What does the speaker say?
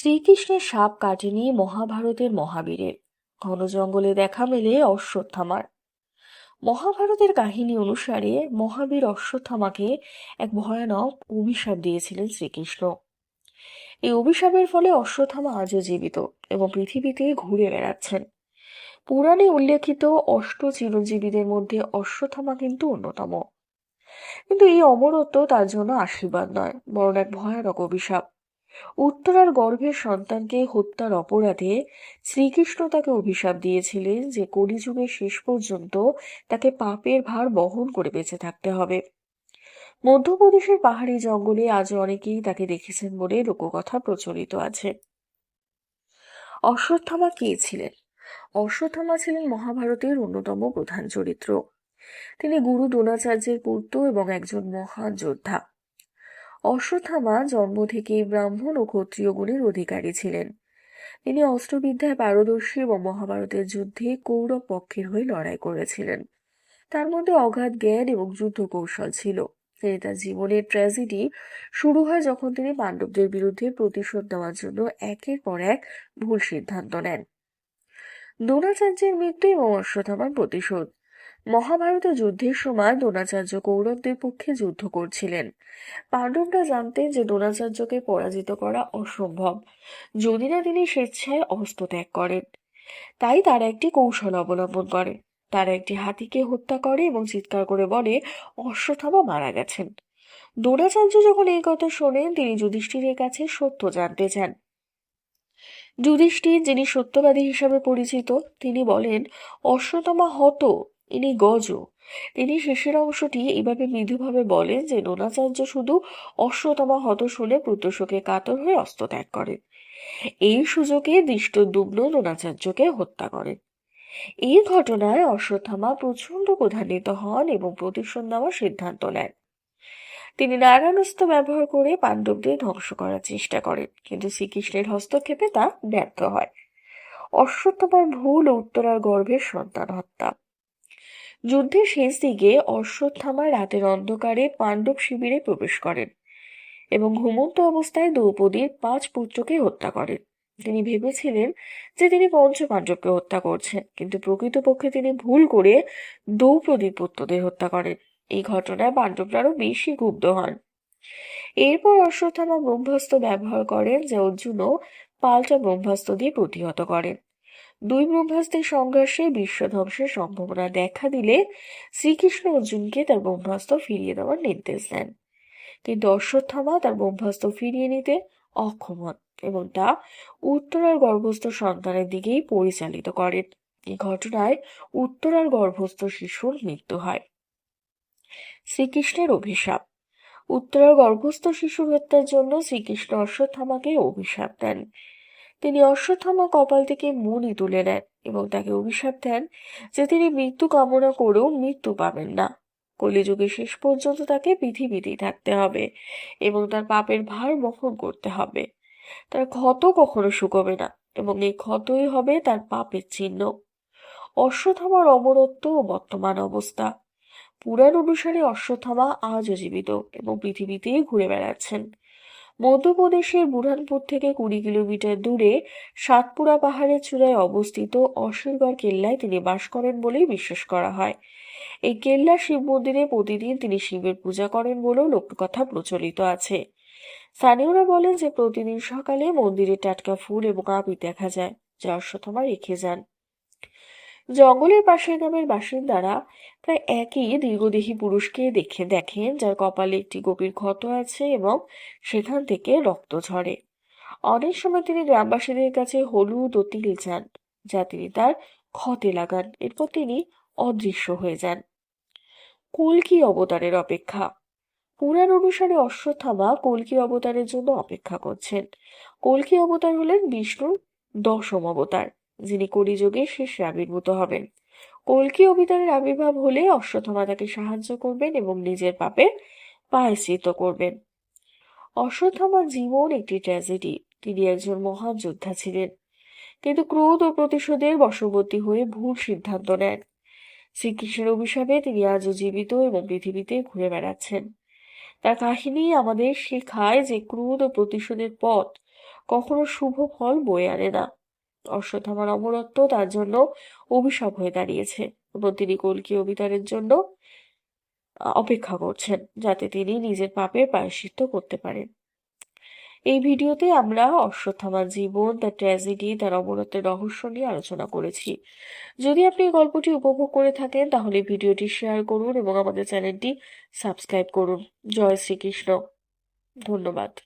শ্রীকৃষ্ণের সাপ কাটেনি মহাভারতের মহাবীরের ঘন জঙ্গলে দেখা মেলে অশ্বত্থামার। মহাভারতের কাহিনী অনুসারে মহাবীর অশ্বত্থামাকে এক ভয়ানক অভিশাপ দিয়েছিলেন শ্রীকৃষ্ণ। এই অভিশাপের ফলে অশ্বত্থামা আজও জীবিত এবং পৃথিবীতে ঘুরে বেড়াচ্ছেন। পুরাণে উল্লেখিত অষ্ট চিরঞ্জীবীদের মধ্যে অশ্বত্থামা কিন্তু অন্যতম। কিন্তু এই অমরত্ব তার জন্য আশীর্বাদ নয়, বরং এক ভয়ানক অভিশাপ। উত্তরার গর্ভের সন্তানকে হত্যার অপরাধে শ্রীকৃষ্ণ তাকে অভিশাপ দিয়েছিলেন যে কলিযুগের শেষ পর্যন্ত তাকে পাপের ভার বহন করে বেঁচে থাকতে হবে। মধ্যপ্রদেশের পাহাড়ি জঙ্গলে আজ অনেকেই তাকে দেখেছেন বলে লোককথা প্রচলিত আছে। অশ্বত্থামা কে ছিলেন? অশ্বত্থামা ছিলেন মহাভারতের অন্যতম প্রধান চরিত্র। তিনি গুরু দ্রোণাচার্যের পুত্র এবং একজন মহান যোদ্ধা। অশ্বত্থামা জন্ম থেকেই ব্রাহ্মণ ও ক্ষত্রিয় গুণের অধিকারী ছিলেন। তিনি অস্ত্রবিদ্যায় পারদর্শী এবং মহাভারতের যুদ্ধে কৌরব পক্ষের হয়ে লড়াই করেছিলেন। তার মধ্যে অগাধ জ্ঞান এবং যুদ্ধ কৌশল ছিল। তিনি তার জীবনের ট্র্যাজেডি শুরু হয় যখন তিনি পাণ্ডবদের বিরুদ্ধে প্রতিশোধ নেওয়ার জন্য একের পর এক ভুল সিদ্ধান্ত নেন। দ্রোণাচার্যের মৃত্যু এবং অশ্বত্থামার প্রতিশোধ। মহাভারতের যুদ্ধের সময় দ্রোণাচার্য কৌরবদের পক্ষে যুদ্ধ করছিলেন। পাণ্ডবরা জানতেন যে দ্রোণাচার্যকে পরাজিত করা অসম্ভব। যদি না তিনি স্বেচ্ছায় অস্ত্র ত্যাগ করেন, তাই তারা একটি কৌশল অবলম্বন করে তারা একটি হাতিকে হত্যা করে এবং চিৎকার করে বলে, অশ্বত্থামা মারা গেছেন। দ্রোণাচার্য যখন এই কথা শোনেন, তিনি যুধিষ্ঠিরের কাছে সত্য জানতে চান। যুধিষ্ঠির, যিনি সত্যবাদী হিসাবে পরিচিত, তিনি বলেন অশ্বতমা হত ইনি গজ। তিনি শেষের অংশটি এভাবে মৃদুভাবে বলেন যে দ্রোণাচার্য শুধু অশ্বতমা হত শুনে প্রত্যশোকে কাতর হয়ে অস্ত্র ত্যাগ করেন। এই সুযোগে দৃষ্টদুগ্ন দ্রোণাচার্যকে হত্যা করেন। এই ঘটনায় অশ্বত্থামা প্রচণ্ড প্রধান্বিত হন এবং প্রতিশোধ নেওয়ার সিদ্ধান্ত নেন। তিনি নারায়ণস্ত্র ব্যবহার করে পাণ্ডবদের ধ্বংস করার চেষ্টা করেন, কিন্তু শ্রীকৃষ্ণের হস্তক্ষেপে তা ব্যর্থ হয়। অশ্বত্থামার ভুল উত্তরার গর্ভের সন্তান হত্যা। যুদ্ধের শেষ দিকে অশ্বত্থামা রাতের অন্ধকারে পাণ্ডব শিবিরে প্রবেশ করেন এবং ঘুমন্ত অবস্থায় দ্রৌপদীর পাঁচ পুত্রকে হত্যা করেন। তিনি ভেবেছিলেন যে তিনি পঞ্চ পাণ্ডবকে হত্যা করছেন, কিন্তু প্রকৃতপক্ষে তিনি ভুল করে দ্রৌপদীর পুত্রদের হত্যা করেন। এই ঘটনায় পাণ্ডবরা আরও বেশি ক্ষুব্ধ হন। এরপর অশ্বত্থামা ব্রহ্মাস্ত্র ব্যবহার করেন, যা অর্জুনও পাল্টা ব্রহ্মাস্ত্র দিয়ে প্রতিহত করেন। দুই ব্রহ্মাস্ত্রের সংঘর্ষে বিশ্ব ধ্বংসের সম্ভাবনা দেখা দিলে শ্রীকৃষ্ণ অর্জুনকে তার ব্রহ্মাস্ত্র ফিরিয়ে দেওয়ার নির্দেশ দেন। কিন্তু অশ্বত্থামা তার ব্রহ্মাস্ত্র ফিরিয়ে নিতে অক্ষম এবং তা উত্তরার গর্ভস্থ সন্তানের দিকেই পরিচালিত করেন। এই ঘটনায় উত্তরার গর্ভস্থ শিশুর মৃত্যু হয়। শ্রীকৃষ্ণের অভিশাপ। উত্তরার গর্ভস্থ শিশুর হত্যার জন্য শ্রীকৃষ্ণ অশ্বত্থামাকে অভিশাপ দেন। তিনি অশ্বত্থামা কপাল থেকে মনি তুলে নেন এবং তাকে অভিশাপ দেন যে তিনি মৃত্যু কামনা করেও মৃত্যু পাবেন না। কলিযুগে শেষ পর্যন্ত তাকে পৃথিবীতেই থাকতে হবে এবং তার পাপের ভার বহন করতে হবে। তার ক্ষত কখনো শুকোবে না এবং এই ক্ষতই হবে তার পাপের চিহ্ন। অশ্বত্থামার অমরত্ব ও বর্তমান অবস্থা। পুরাণ অনুসারে অশ্বত্থামা আজও জীবিত এবং পৃথিবীতেই ঘুরে বেড়াচ্ছেন। মধ্যপ্রদেশের বুরহানপুর থেকে কুড়ি কিলোমিটার দূরে সাতপুরা পাহাড়ের চূড়ায় অবস্থিত অশ্বরগড় কেল্লায় তিনি বাস করেন বলেই বিশ্বাস করা হয়। এই কেল্লা শিব মন্দিরে প্রতিদিন তিনি শিবের পূজা করেন বলেও লোককথা প্রচলিত আছে। স্থানীয়রা বলেন যে প্রতিদিন সকালে মন্দিরে টাটকা ফুল এবং আবির দেখা যায়, যা অশ্বথমা রেখে যান। জঙ্গলের পাশের গ্রামের বাসিন্দারা প্রায় একই দীর্ঘদেহী পুরুষকে দেখে দেখেন, যার কপালে একটি গভীর ক্ষত আছে এবং সেখান থেকে রক্ত ঝরে। অনেক সময় তিনি গ্রামবাসীদের কাছে হলুদ ও তিল চান, যা তিনি তার ক্ষতে লাগান। এরপর তিনি অদৃশ্য হয়ে যান। কলকি অবতারের অপেক্ষা? পুরাণ অনুসারে অশ্বত্থামা কলকি অবতারের জন্য অপেক্ষা করছেন? কলকি অবতার হলেন বিষ্ণুর দশম অবতার। যিনি কলিযুগে শেষে আবির্ভূত হবেন। কলকি অবিতারের আবির্ভাব হলে অশ্বথমা তাকে সাহায্য করবেন এবং নিজের পাপের প্রায়শ্চিত করবেন। অশ্বত্থমার জীবন একটি ট্র্যাজেডি তিনি একজন মহান যোদ্ধা ছিলেন। কিন্তু ক্রোধ ও প্রতিশোধের বশবর্তী হয়ে ভুল সিদ্ধান্ত নেন। শ্রীকৃষ্ণের অভিশাপে তিনি আজও জীবিত এবং পৃথিবীতে ঘুরে বেড়াচ্ছেন। তার কাহিনী আমাদের শেখায় যে ক্রোধ ও প্রতিশোধের পথ কখনো শুভ ফল বয়ে আনে না। অশ্বত্থামার অমরত্ব, তার জন্য অভিশাপ হয়ে দাঁড়িয়েছে। এবং তিনি কল্কি অবিতারের জন্য অপেক্ষা করছেন, যাতে তিনি নিজের পাপের প্রায়শ্চিত্ত করতে পারেন। এই ভিডিওতে আমরা অশ্বত্থামার জীবন, তার ট্র্যাজেডি তার অমরত্বের রহস্য নিয়ে আলোচনা করেছি। যদি আপনি এই গল্পটি উপভোগ করে থাকেন, তাহলে ভিডিওটি শেয়ার করুন এবং আমাদের চ্যানেলটি সাবস্ক্রাইব করুন। জয় শ্রীকৃষ্ণ। ধন্যবাদ।